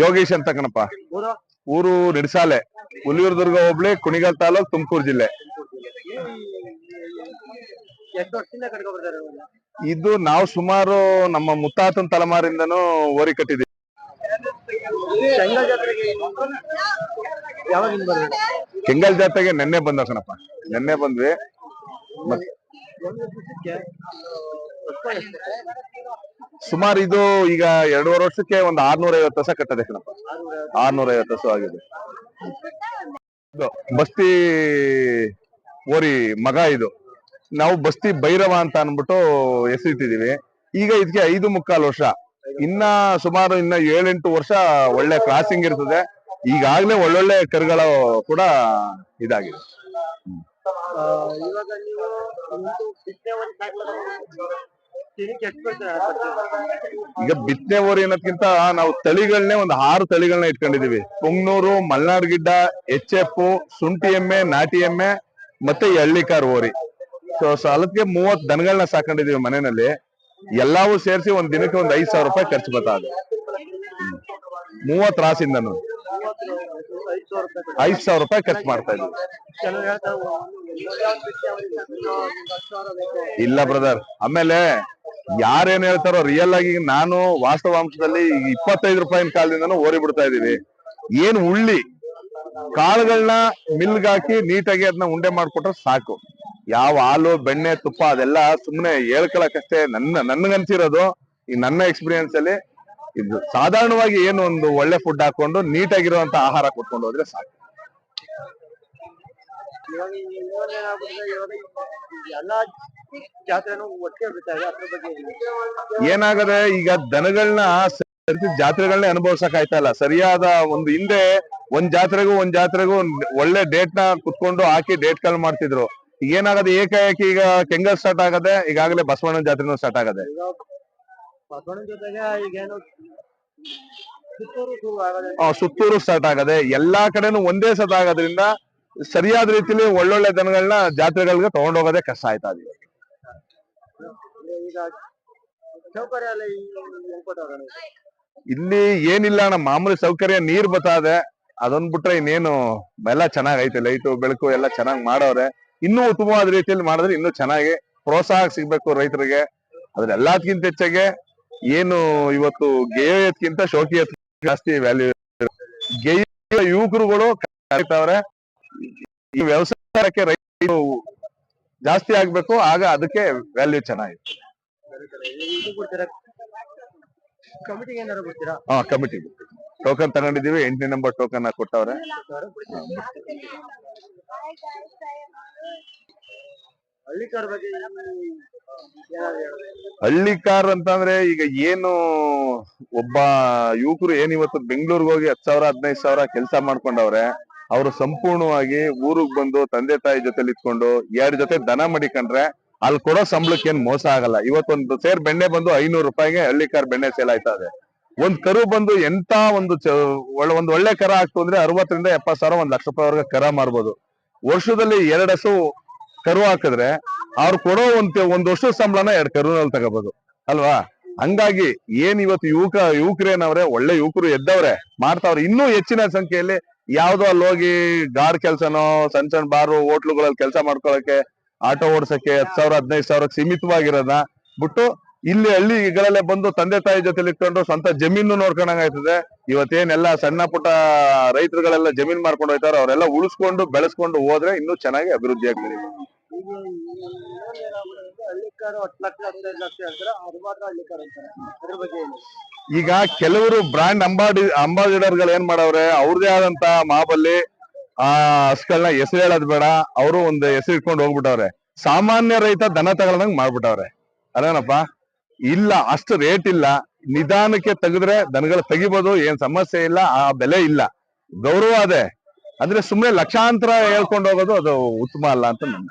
ಯೋಗೇಶ್ ಅಂತ ಕಣಪ್ಪ. ಊರು? ಊರು ಹುಲಿಯೂರ್ ದುರ್ಗ ಹೋಬ್ಳಿ ಕುಣಿಗಲ್ ತಾಲೂಕ್ ತುಮಕೂರು ಜಿಲ್ಲೆ. ಇದು ನಾವು ಸುಮಾರು ನಮ್ಮ ಮುತ್ತಾತನ ತಲೆಮಾರಿಂದನೂ ಓರಿ ಕಟ್ಟಿದೀವಿ ಕೆಂಗಲ್ ಜಾತ್ರೆಗೆ ನೆನ್ನೆ ಬಂದ ಕಣಪ್ಪ. ನೆನ್ನೆ ಬಂದ್ವಿ. ಸುಮಾರು ಇದು ಈಗ ಎರಡೂವರೆ ವರ್ಷಕ್ಕೆ ಒಂದು ಆರ್ನೂರ ಐವತ್ತು ಹಸ ಕಟ್ಟದೆ. ಕಣಪ್ಪ ಆರ್ನೂರ ಐವತ್ತು ಹಸು ಆಗಿದೆ ಬಸ್ತಿ ಓರಿ ಮಗ ಇದು. ನಾವು ಬಸ್ತಿ ಭೈರವ ಅಂತ ಅನ್ಬಿಟ್ಟು ಹೆಸರಿಟ್ಟಿದೀವಿ. ಈಗ ಇದಕ್ಕೆ ಐದು ಮುಕ್ಕಾಲು ವರ್ಷ. ಇನ್ನ ಸುಮಾರು ಇನ್ನ ಏಳೆಂಟು ವರ್ಷ ಒಳ್ಳೆ ಕ್ರಾಸಿಂಗ್ ಇರ್ತದೆ. ಈಗಾಗ್ಲೇ ಒಳ್ಳೊಳ್ಳೆ ಕರುಗಳು ಕೂಡ ಇದಾಗಿದೆ. ಇವಾಗ ನೀವು ಈಗ ಬಿತ್ತನೆ ಓರಿ ಅನ್ನೋದ್ಕಿಂತ ನಾವು ತಳಿಗಳನ್ನೇ ಒಂದು ಆರು ತಳಿಗಳನ್ನ ಇಟ್ಕೊಂಡಿದೀವಿ. ಪುಂಗ್ನೂರು ಮಲ್ನಾಡ್ ಗಿಡ್ಡ ಎಚ್ ಎಫ್ ಶುಂಠಿ ಎಮ್ಮೆ, ನಾಟಿ ಎಮ್ಮೆ, ಮತ್ತೆ ಎಳ್ಳಿಕಾರ್ ಓರಿ ಸೊ ಸಾಲಕ್ಕೆ ಮೂವತ್ ದನಗಳನ್ನ ಸಾಕೊಂಡಿದೀವಿ ಮನೆಯಲ್ಲಿ. ಎಲ್ಲವೂ ಸೇರಿಸಿ ಒಂದ್ ದಿನಕ್ಕೆ ಒಂದ್ ಐದ್ ಸಾವಿರ ರೂಪಾಯಿ ಖರ್ಚು ಬರ್ತಾ ಇದೆ. ಮೂವತ್ ರಾಸಿಂದನು. ಐದು ಸಾವಿರ ರೂಪಾಯಿ ಖರ್ಚು ಮಾಡ್ತಾ ಇದೀವಿ. ಇಲ್ಲ ಬ್ರದರ್ ಆಮೇಲೆ ಯಾರೇನ್ ಹೇಳ್ತಾರೋ ರಿಯಲ್ ಆಗಿ ನಾನು ವಾಸ್ತವಾಂಶದಲ್ಲಿ ಇಪ್ಪತ್ತೈದು ರೂಪಾಯಿನ ಕಾಲದಿಂದನೂ ಓರಿ ಬಿಡ್ತಾ ಇದ್ದೀವಿ ಏನ್ ಉಳ್ಳಿ ಕಾಳುಗಳನ್ನ ಮಿಲ್ಗ್ ಹಾಕಿ ನೀಟಾಗಿ ಅದನ್ನ ಉಂಡೆ ಮಾಡ್ಕೊಟ್ರೆ ಸಾಕು. ಯಾವ ಹಾಲು, ಬೆಣ್ಣೆ, ತುಪ್ಪ ಅದೆಲ್ಲ ಸುಮ್ನೆ ಹೇಳ್ಕೊಳಕಷ್ಟೇ ನನ್ನ ನನ್ಗನ್ಸಿರೋದು ಈ ನನ್ನ ಎಕ್ಸ್ಪೀರಿಯನ್ಸ್ ಅಲ್ಲಿ ಇದು ಸಾಧಾರಣವಾಗಿ ಏನು ಒಂದು ಒಳ್ಳೆ ಫುಡ್ ಹಾಕೊಂಡು ನೀಟಾಗಿರುವಂತ ಆಹಾರ ಕೊಟ್ಕೊಂಡು ಹೋದ್ರೆ ಸಾಕು. ಜಾತ್ರೆನೂ ಒಟ್ಟಿಗೆ ಬಿಡ್ತಾ ಇದೆ ಅದ್ರ ಬಗ್ಗೆ ಏನು? ಏನಾಗದೆ ಈಗ ದನಗಳನ್ನ ಜಾತ್ರೆಗಳನ್ನ ಅನುಭವಿಸಕ್ ಆಯ್ತಾ ಇಲ್ಲ. ಸರಿಯಾದ ಒಂದು ಹಿಂದೆ ಒಂದ್ ಜಾತ್ರೆಗೂ ಒಂದ್ ಜಾತ್ರೆಗೂ ಒಳ್ಳೆ ಡೇಟ್ನ ಕುತ್ಕೊಂಡು ಹಾಕಿ ಡೇಟ್ ಕಾಲ್ ಮಾಡ್ತಿದ್ರು. ಈಗ ಏನಾಗದೆ ಏಕಾಏಕಿ ಈಗ ಕೆಂಗಲ್ ಸ್ಟಾರ್ಟ್ ಆಗದೆ ಈಗಾಗಲೇ ಬಸವಣ್ಣನ ಜಾತ್ರೆನೂ ಸ್ಟಾರ್ಟ್ ಆಗದೆ. ಬಸವಣ್ಣನ ಜೊತೆಗೆ ಈಗೇನು ಸುತ್ತೂರು ಸ್ಟಾರ್ಟ್ ಆಗದೆ. ಎಲ್ಲಾ ಕಡೆನೂ ಒಂದೇ ಸತ ಆಗೋದ್ರಿಂದ ಸರಿಯಾದ ರೀತಿಲಿ ಒಳ್ಳೊಳ್ಳೆ ದನಗಳನ್ನ ಜಾತ್ರೆಗಳಿಗೆ ತಗೊಂಡೋಗೋದೇ ಕಷ್ಟ ಆಯ್ತಾ ಇದೆ. ಇಲ್ಲಿ ಏನಿಲ್ಲ ಅಣ್ಣ, ಮಾಮೂಲಿ ಸೌಕರ್ಯ, ನೀರ್ ಬರ್ತಾ ಇದೆ ಅದೊಂದ್ ಬಿಟ್ರೆ ಇನ್ನೇನು, ಎಲ್ಲ ಚೆನ್ನಾಗೈತೆ ಲೈಟು, ಬೆಳಕು ಎಲ್ಲ ಚೆನ್ನಾಗಿ ಮಾಡವ್ರೆ ಇನ್ನೂ ಉತ್ತಮವಾದ ರೀತಿಯಲ್ಲಿ ಮಾಡಿದ್ರೆ ಇನ್ನೂ ಚೆನ್ನಾಗಿ ಪ್ರೋತ್ಸಾಹ ಸಿಗ್ಬೇಕು ರೈತರಿಗೆ. ಅದ್ರ ಎಲ್ಲದಕ್ಕಿಂತ ಹೆಚ್ಚಾಗೆ ಏನು ಇವತ್ತು ಗೇಯತ್ಕಿಂತ ಶೋಕಿ ಎತ್ ಜಾಸ್ತಿ ವ್ಯಾಲ್ಯೂ ಗೇಯ ಯುವಕರುಗಳು ಈ ವ್ಯವಸಾಯಕ್ಕೆ ರೈತರು ಜಾಸ್ತಿ ಆಗ್ಬೇಕು, ಆಗ ಅದಕ್ಕೆ ವ್ಯಾಲ್ಯೂ ಕೊಡ್ತೀರಾ ಕಮಿಟಿಗೆ ಏನಾರು ಕೊಡ್ತೀರಾ ಹಾ ಕಮಿಟಿ. ಟೋಕನ್ ತಗೊಂಡಿದೀವಿ ಎಂಟನೇ ನಂಬರ್ ಟೋಕನ್ ಕೊಟ್ಟವ್ರೆ. ಹಳ್ಳಿಕಾರ್ ಬಗ್ಗೆ ಏನಾದ್ರು ಹೇಳೋದು? ಹಳ್ಳಿ ಕಾರ್ ಅಂತಂದ್ರೆ ಈಗ ಏನು ಒಬ್ಬ ಯುವಕರು ಏನ್ ಇವತ್ತು ಬೆಂಗಳೂರಿಗೆ ಹೋಗಿ ಹತ್ತು ಸಾವಿರ ಹದಿನೈದು ಸಾವಿರ ಕೆಲಸ ಮಾಡ್ಕೊಂಡವ್ರೆ ಅವರು ಸಂಪೂರ್ಣವಾಗಿ ಊರಿಗೆ ಬಂದು ತಂದೆ ತಾಯಿ ಜೊತೆಲಿ ಇಟ್ಕೊಂಡು ಯಾರ ಜೊತೆ ದನ ಮಡಿಕೊಂಡ್ರೆ ಅಲ್ಲಿ ಕೊಡೋ ಸಂಬಳಕ್ಕೆ ಏನ್ ಮೋಸ ಆಗಲ್ಲ. ಇವತ್ತೊಂದು ಸೇರ್ ಬೆಣ್ಣೆ ಬಂದು ಐನೂರು ರೂಪಾಯಿಗೆ ಹಳ್ಳಿ ಕಾರ್ ಬೆಣ್ಣೆ ಸೇಲ್ ಆಯ್ತಾ ಇದೆ ಒಂದ್ ಕರು ಬಂದು ಎಂತ ಒಂದು ಒಂದ್ ಒಳ್ಳೆ ಕರ ಆಗ್ತು ಅಂದ್ರೆ ಅರವತ್ತರಿಂದ ಎಪ್ಪತ್ ಸಾವಿರ, ಒಂದ್ ಲಕ್ಷ ರೂಪಾಯಿವರೆಗೆ ಕರ ಮಾಡ್ಬೋದು ವರ್ಷದಲ್ಲಿ ಎರಡ್ ಕರು ಹಾಕಿದ್ರೆ ಅವ್ರು ಕೊಡೋ ಒಂದ್ ಒಂದ್ ವರ್ಷದ ಸಂಬಳನ ಎರಡ್ ಕರುನಲ್ಲಿ ತಗೋಬಹುದು ಅಲ್ವಾ? ಹಂಗಾಗಿ ಏನ್ ಇವತ್ತು ಯುವಕ, ಯುವಕರೇನವ್ರೆ, ಒಳ್ಳೆ ಯುವಕರು ಎದ್ದವ್ರೆ, ಮಾಡ್ತಾವ್ರೆ. ಇನ್ನೂ ಹೆಚ್ಚಿನ ಸಂಖ್ಯೆಯಲ್ಲಿ ಯಾವ್ದೋ ಅಲ್ಲಿ ಹೋಗಿ ಗಾರ್ಡ್ ಕೆಲ್ಸನೋ, ಸಣ್ಣ ಸಣ್ಣ ಬಾರು, ಹೋಟ್ಲುಗಳಲ್ಲಿ ಕೆಲಸ ಮಾಡ್ಕೊಳಕ್ಕೆ ಆಟೋ ಓಡ್ಸಕ್ಕೆ ಹತ್ ಸಾವಿರ, ಹದಿನೈದು ಸಾವಿರ ಸೀಮಿತವಾಗಿರೋದ ಬಿಟ್ಟು ಇಲ್ಲಿ ಹಳ್ಳಿಗಳಲ್ಲೇ ಬಂದು ತಂದೆ ತಾಯಿ ಜೊತೆ ಇಟ್ಕೊಂಡು ಸ್ವಂತ ಜಮೀನು ನೋಡ್ಕೊಂಡಂಗ್ ಆಯ್ತದೆ. ಇವತ್ತೇನೆಲ್ಲ ಸಣ್ಣ ಪುಟ್ಟ ರೈತರುಗಳೆಲ್ಲ ಜಮೀನ್ ಮಾಡ್ಕೊಂಡು ಹೋಯ್ತಾರೋ ಅವರೆಲ್ಲ ಉಳಿಸ್ಕೊಂಡು ಬೆಳೆಸ್ಕೊಂಡು ಹೋದ್ರೆ ಇನ್ನೂ ಚೆನ್ನಾಗಿ ಅಭಿವೃದ್ಧಿ ಆಗ್ತದೆ. ಹತ್ತು ಈಗ ಕೆಲವರು ಬ್ರಾಂಡ್ ಅಂಬಾಡಿ ಅಂಬಾಸಿಡರ್ಗಳು ಏನ್ ಮಾಡವ್ರೆ? ಅವ್ರದೇ ಆದಂತ ಮಾಬಲ್ಲಿ ಆ ಹಸುಗಳನ್ನ ಹೆಸರು ಹೇಳೋದ್ ಬೇಡ. ಅವರು ಒಂದು ಹೆಸರು ಇಟ್ಕೊಂಡು ಹೋಗ್ಬಿಟ್ಟವ್ರೆ. ಸಾಮಾನ್ಯ ರೈತ ದನ ತಗೊಳದಂಗ್ ಮಾಡ್ಬಿಟ್ಟವ್ರೆ. ಅದೇನಪ್ಪ? ಇಲ್ಲ, ಅಷ್ಟು ರೇಟ್ ಇಲ್ಲ. ನಿಧಾನಕ್ಕೆ ತೆಗೆದ್ರೆ ದನಗಳು ತೆಗಿಬೋದು, ಏನ್ ಸಮಸ್ಯೆ ಇಲ್ಲ, ಆ ಬೆಲೆ ಇಲ್ಲ. ಗೌರವ ಅದೇ. ಅಂದ್ರೆ ಸುಮ್ನೆ ಲಕ್ಷಾಂತರ ಹೇಳ್ಕೊಂಡು ಹೋಗೋದು ಅದು ಉತ್ತಮ ಅಲ್ಲ ಅಂತ ನನ್ನ